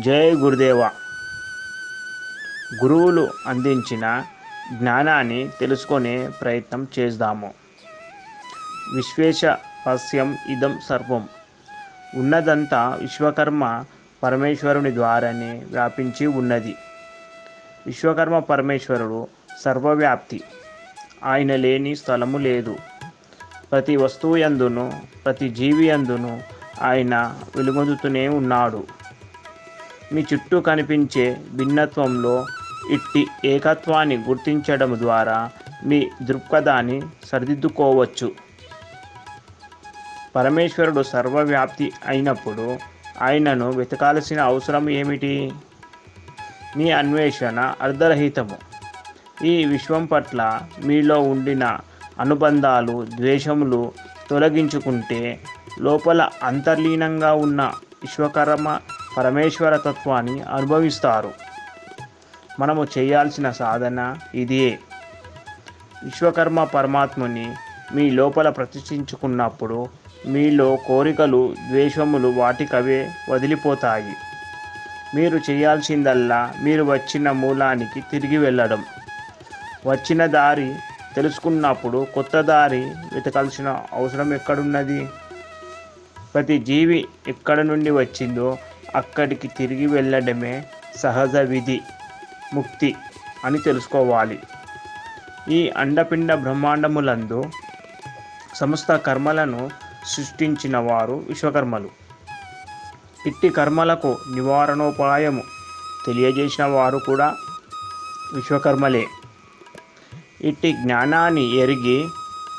జై గురుదేవ. గురువులు అందించిన జ్ఞానాన్ని తెలుసుకునే ప్రయత్నం చేద్దాము. విశ్వేశ ఇదం సర్వం. ఉన్నదంతా విశ్వకర్మ పరమేశ్వరుని ద్వారానే వ్యాపించి ఉన్నది. విశ్వకర్మ పరమేశ్వరుడు సర్వవ్యాప్తి. ఆయన లేని స్థలము లేదు. ప్రతి వస్తువు యందును ప్రతి జీవి ఎందును ఆయన వెలుగొందుతూనే ఉన్నాడు. మీ చుట్టూ కనిపించే భిన్నత్వంలో ఇట్టి ఏకత్వాన్ని గుర్తించడం ద్వారా మీ దృక్పథాన్ని సరిదిద్దుకోవచ్చు. పరమేశ్వరుడు సర్వవ్యాప్తి అయినప్పుడు ఆయనను వెతకాల్సిన అవసరం ఏమిటి? మీ అన్వేషణ అర్ధరహితము. ఈ విశ్వం పట్ల మీలో ఉండిన అనుబంధాలు ద్వేషములు తొలగించుకుంటే లోపల అంతర్లీనంగా ఉన్న విశ్వకర్మ పరమేశ్వర తత్వాన్ని అనుభవిస్తారు. మనము చేయాల్సిన సాధన ఇదే. విశ్వకర్మ పరమాత్ముని మీ లోపల ప్రతిష్ఠించుకున్నప్పుడు మీలో కోరికలు ద్వేషములు వాటికవే వదిలిపోతాయి. మీరు చేయాల్సిందల్లా మీరు వచ్చిన మూలానికి తిరిగి వెళ్ళడం. వచ్చిన దారి తెలుసుకున్నప్పుడు కొత్త దారి వెతకాల్సిన అవసరం ఎక్కడున్నది? ప్రతి జీవి ఎక్కడ నుండి వచ్చిందో అక్కడికి తిరిగి వెళ్ళడమే సహజ విధి ముక్తి అని తెలుసుకోవాలి. ఈ అండపిండ బ్రహ్మాండములందు సమస్త కర్మలను సృష్టించిన వారు విశ్వకర్మలు. ఇట్టి కర్మలకు నివారణోపాయము తెలియజేసిన వారు కూడా విశ్వకర్మలే. ఇట్టి జ్ఞానాన్ని ఎరిగి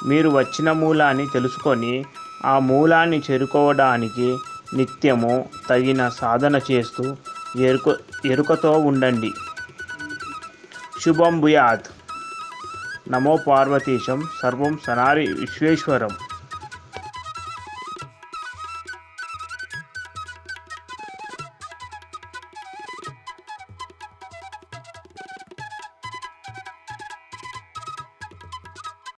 మీరు వచ్చిన మూలాన్ని తెలుసుకొని ఆ మూలాన్ని చేరుకోవడానికి నిత్యము తగిన సాధన చేస్తూ ఎరుక ఎరుకతో ఉండండి. శుభం భూయాత్. నమో పార్వతీశం సర్వం సనారి విశ్వేశ్వరం.